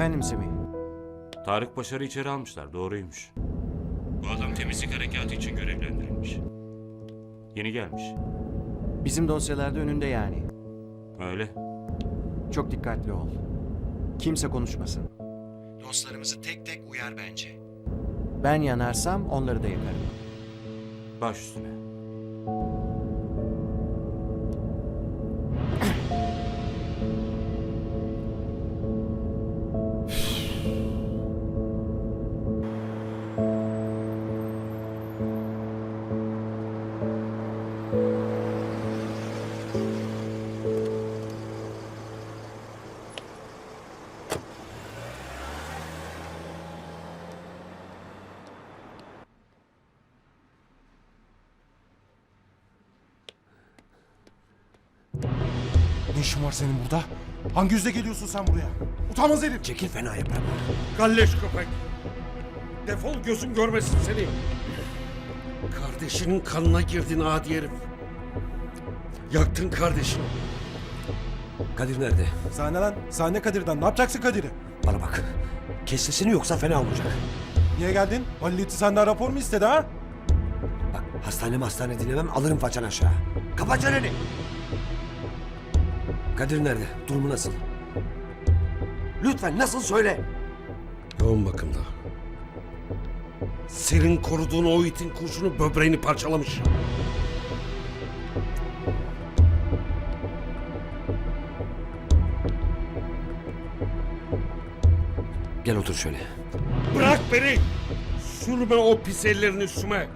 Efendim Semih. Tarık Başar'ı içeri almışlar. Doğruymuş. Bu adam temizlik harekatı için görevlendirilmiş. Yeni gelmiş. Bizim dosyalarda önünde yani. Öyle. Çok dikkatli ol. Kimse konuşmasın. Dostlarımızı tek tek uyar bence. Ben yanarsam onları da yakarım. Baş üstüne. Ne işin var senin burada? Hangi yüzle geliyorsun sen buraya? Utanmaz herif. Çekil fena yaparım. Galleş köpek. Defol gözüm görmesin seni. Kardeşinin kanına girdin adi herif. Yaktın kardeşini. Kadir nerede? Sahne lan. Sahne Kadir'den. Ne yapacaksın Kadir'i? Bana bak. Kes sesini yoksa fena olacak. Niye geldin? Halil senden rapor mu istedi ha? Bak hastane hastane dinlemem alırım façan aşağı. Kapa çeneni. Kadir nerede? Durumu nasıl? Lütfen nasıl söyle. Yoğun bakımda. Senin koruduğun o itin kurşunu böbreğini parçalamış. Gel otur şöyle. Bırak beni! Sürme o pis ellerini üstüme.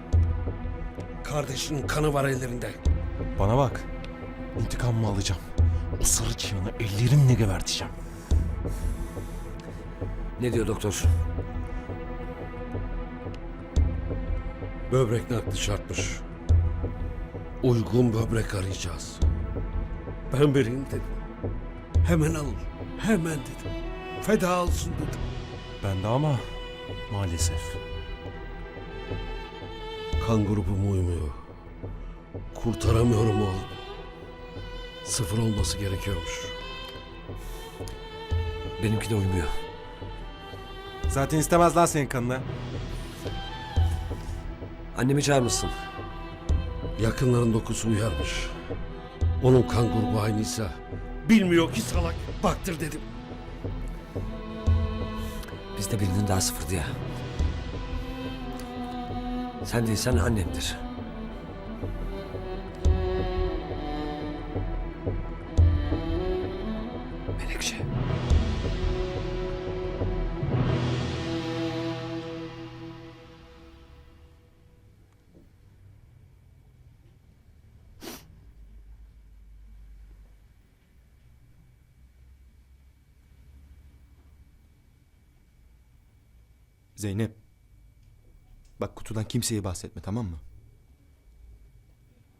Kardeşinin kanı var ellerinde. Bana bak. İntikamımı alacağım. O sarı çıyanı ellerimle geberteceğim. Ne diyor doktor? Böbrek nakli şartmış. Uygun böbrek arayacağız. Ben vereyim dedim. Hemen alın. Hemen dedim. Feda olsun dedim. Ben de ama maalesef. Kan grubum uymuyor. Kurtaramıyorum oğlum. Sıfır olması gerekiyormuş. Benimki de uymuyor. Zaten istemez lan senin kanını. Annemi çağırmışsın. Yakınların dokusu uyarmış. Onun kan grubu aynıysa bilmiyor ki salak. Baktır dedim. Bizde birinin daha sıfırdı ya. Sen değilsen annemdir. Zeynep. Bak kutudan kimseye bahsetme tamam mı?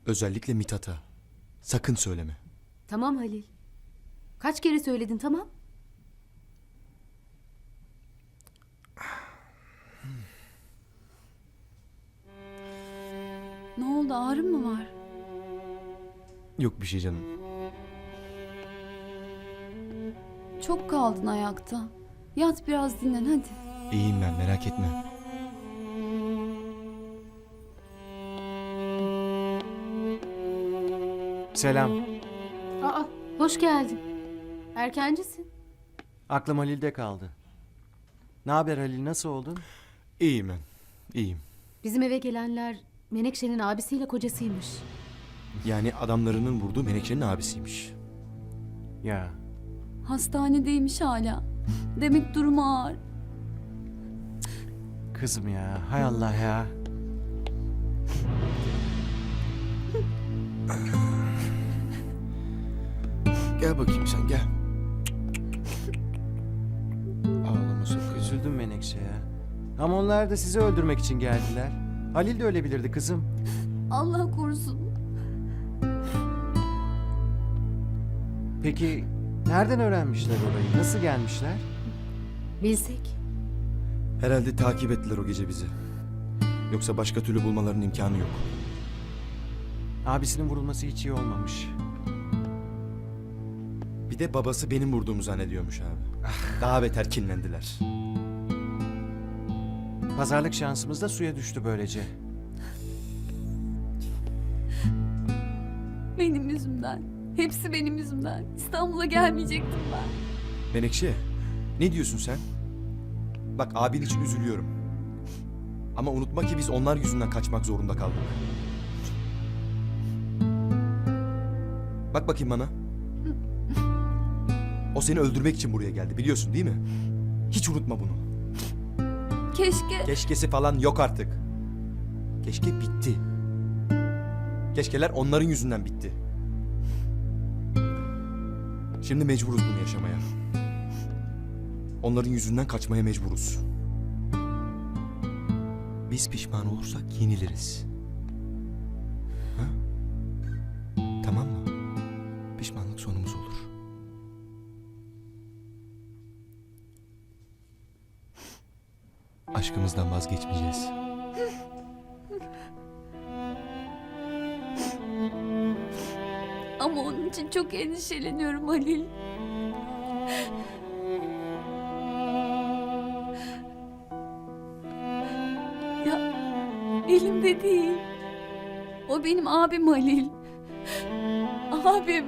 Özellikle Mithat'a. Sakın söyleme. Tamam Halil. Kaç kere söyledin tamam? Ne oldu ağrın mı var? Yok bir şey canım. Çok kaldın ayakta. Yat biraz dinlen hadi. İyiyim ben merak etme. Selam. Aa, hoş geldin. Erkencisin. Aklım Halil'de kaldı. Ne haber Halil nasıl oldun? İyiyim ben. İyiyim. Bizim eve gelenler Menekşe'nin abisiyle kocasıymış. Yani adamlarının vurduğu Menekşe'nin abisiymiş. Ya Hastanedeymiş hala. Demek durumu ağır. Kızım ya hay Allah ya. Gel bakayım sen gel. Ağlama sakın. Üzüldüm Menekşe ya. Ama onlar da sizi öldürmek için geldiler. Halil de ölebilirdi kızım. Allah korusun. Peki nereden öğrenmişler orayı? Nasıl gelmişler? Bilsek. Herhalde takip ettiler o gece bizi. Yoksa başka türlü bulmalarının imkanı yok. Abisinin vurulması hiç iyi olmamış. Bir de babası benim vurduğumu zannediyormuş abi. Daha beter kinlendiler. Pazarlık şansımız da suya düştü böylece. Benim yüzümden. Hepsi benim yüzümden. İstanbul'a gelmeyecektim ben. Menekşe, ne diyorsun sen? Bak abin için üzülüyorum. Ama unutma ki biz onlar yüzünden kaçmak zorunda kaldık. Bak bakayım bana. O seni öldürmek için buraya geldi biliyorsun değil mi? Hiç unutma bunu. Keşke. Keşkesi falan yok artık. Keşke bitti. Keşkeler onların yüzünden bitti. Şimdi mecburuz bunu yaşamaya. Onların yüzünden kaçmaya mecburuz. Biz pişman olursak yeniliriz. Ha? Tamam mı? Pişmanlık sonumuz olur. Aşkımızdan vazgeçmeyeceğiz. Ama onun için çok endişeleniyorum Halil. Elimde değil. O benim abim Halil. Abim.